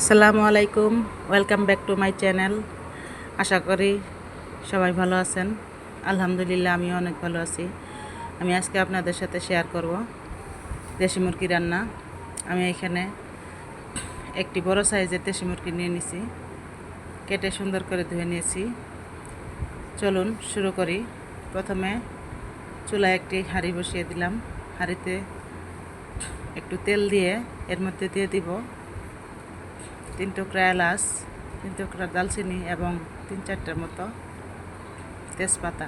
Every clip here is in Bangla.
আসসালামু আলাইকুম। Welcome back to my channel আশা করি সবাই ভালো আছেন। আলহামদুলিল্লাহ, আমিও অনেক ভালো আছি। আমি আজকে আপনাদের সাথে শেয়ার করব দেশি মুরগি রান্না। আমি এখানে একটি বড় সাইজের দেশি মুরগি নিয়ে নিছি। কেটে সুন্দর করে ধুয়ে নিয়েছি। চলুন শুরু করি। প্রথমে চুলায় একটি হাঁড়ি বসিয়ে দিলাম। হাঁড়িতে একটু তেল দিয়ে এর মধ্যে দিয়ে দিব। তিন টুকরা এলাচ, তিন টুকরা দালচিনি এবং তিন চারটার মতো তেজপাতা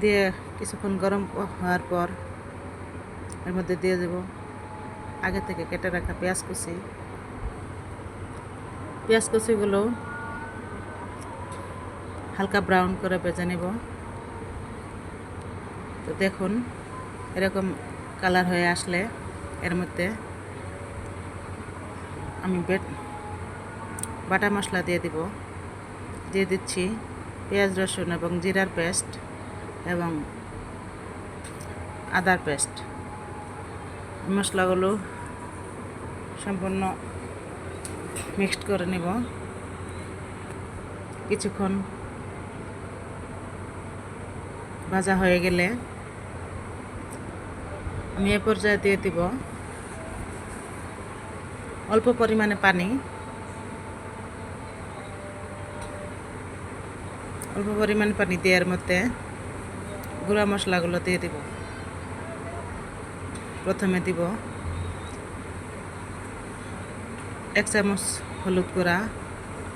দিয়ে কিছুক্ষণ গরম হওয়ার পর এর মধ্যে দিয়ে দেব আগে থেকে কেটে রাখা পেঁয়াজ কুচি। পেঁয়াজ কুচিগুলো হালকা ব্রাউন করে ভেজে নেব। তো দেখুন, এরকম কালার হয়ে আসলে এর মধ্যে আমি বেট বাটা মশলা দিয়ে দিব। দিয়ে দিচ্ছি পেঁয়াজ, রসুন এবং জিরার পেস্ট এবং আদার পেস্ট। মশলাগুলো সম্পূর্ণ মিক্সড করে নেব। কিছুক্ষণ ভাজা হয়ে গেলে আমি এ পর্যায়ে দিয়ে দিব। অল্প পরিমাণে পানি। অল্প পরিমাণে পানি দেওয়ার মধ্যে গুঁড়া মশলাগুলো দিয়ে দিব। প্রথমে দিব এক চামচ হলুদ গুঁড়া,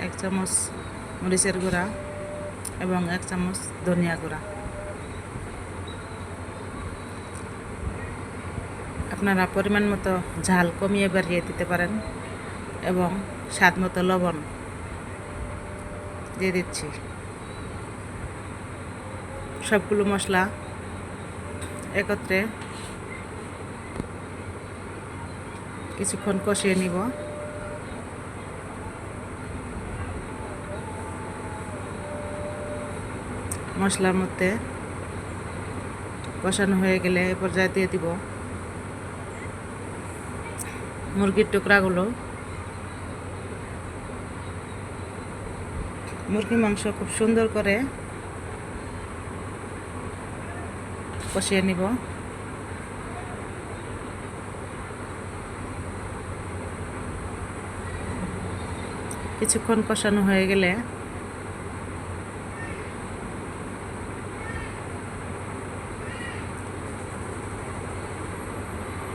এক চামচ মরিচের গুঁড়া এবং এক চামচ ধনিয়া গুঁড়া। আপনারা পরিমাণ মতো ঝাল কমিয়ে বাড়িয়ে দিতে পারেন এবং স্বাদ মতো লবণ দিয়ে দিচ্ছি। সবগুলো মশলা একত্রে কিছুক্ষণ কষিয়ে নিব। মশলার মধ্যে কষানো হয়ে গেলে এ পর্যায়ে দিয়ে দিব মুরগির টুকরাগুলো। মুরগির মাংস খুব সুন্দর করে কষিয়ে নিব। কিছুক্ষণ কষানো হয়ে গেলে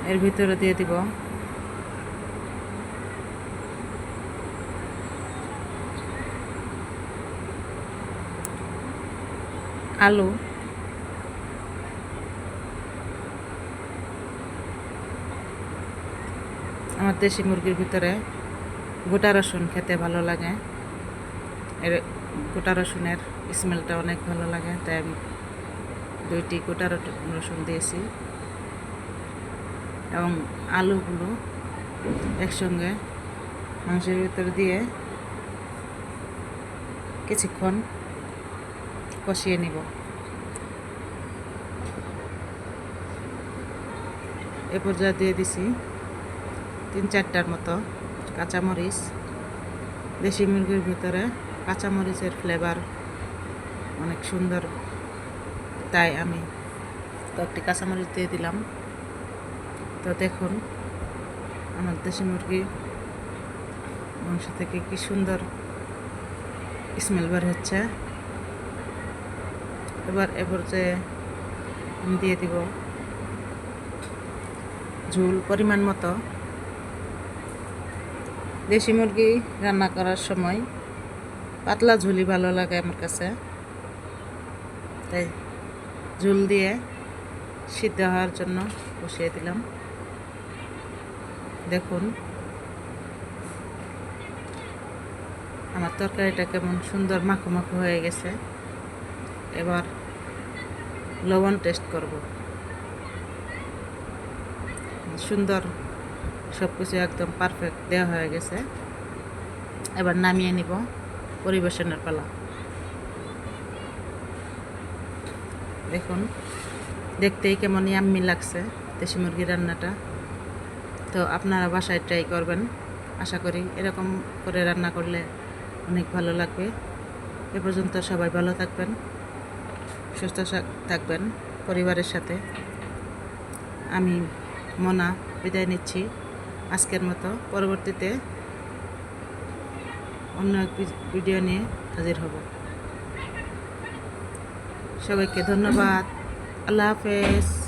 এর ভিতরে দিয়ে দিব আলু। আমার দেশি মুরগির ভিতরে গোটা রসুন খেতে ভালো লাগে। এর গোটা রসুনের স্মেলটা অনেক ভালো লাগে, তাই আমি দুইটি গোটা রসুন দিয়েছি। এবং আলুগুলো একসঙ্গে মাংসের ভিতরে দিয়ে কিছুক্ষণ কষিয়ে নিব। এ পর্যায়ে দিয়ে দিছি তিন চারটার মতো কাঁচামরিচ, দেশি মুরগির ভিতরে কাঁচামরিচের ফ্লেভার অনেক সুন্দর। তাই আমি কয়েকটি কাঁচামরিচ দিয়ে দিলাম। তো দেখুন আমার দেশি মুরগি মাংস থেকে কি সুন্দর স্মেল বের হচ্ছে। এবার এবার যে দিয়ে দিব ঝোল পরিমাণ মতো। দেশি মুরগি রান্না করার সময় পাতলা ঝুলি ভালো লাগে আমার কাছে। তাই ঝুল দিয়ে সিদ্ধ হওয়ার জন্য বসিয়ে দিলাম। দেখুন, আমার তরকারিটা কেমন সুন্দর মাখো মাখো হয়ে গেছে। এবার লবণ টেস্ট করব। সুন্দর সব কিছু একদম পারফেক্ট দেওয়া হয়ে গেছে। এবার নামিয়ে নিব পরিবেশনের পালা। দেখুন, দেখতেই কেমন ইয়াম্মি লাগছে দেশি মুরগি রান্নাটা। তো আপনারা বাসায় ট্রাই করবেন। আশা করি এরকম করে রান্না করলে অনেক ভালো লাগবে। এ পর্যন্ত সবাই ভালো থাকবেন। সুস্থ থাকবেন পরিবারের সাথে। আমি মনা, বিদায় নিচ্ছি আজকের মতো। পরবর্তীতে অন্য এক ভিডিও নিয়ে হাজির হব। সবাইকে ধন্যবাদ। আল্লাহ হাফেজ।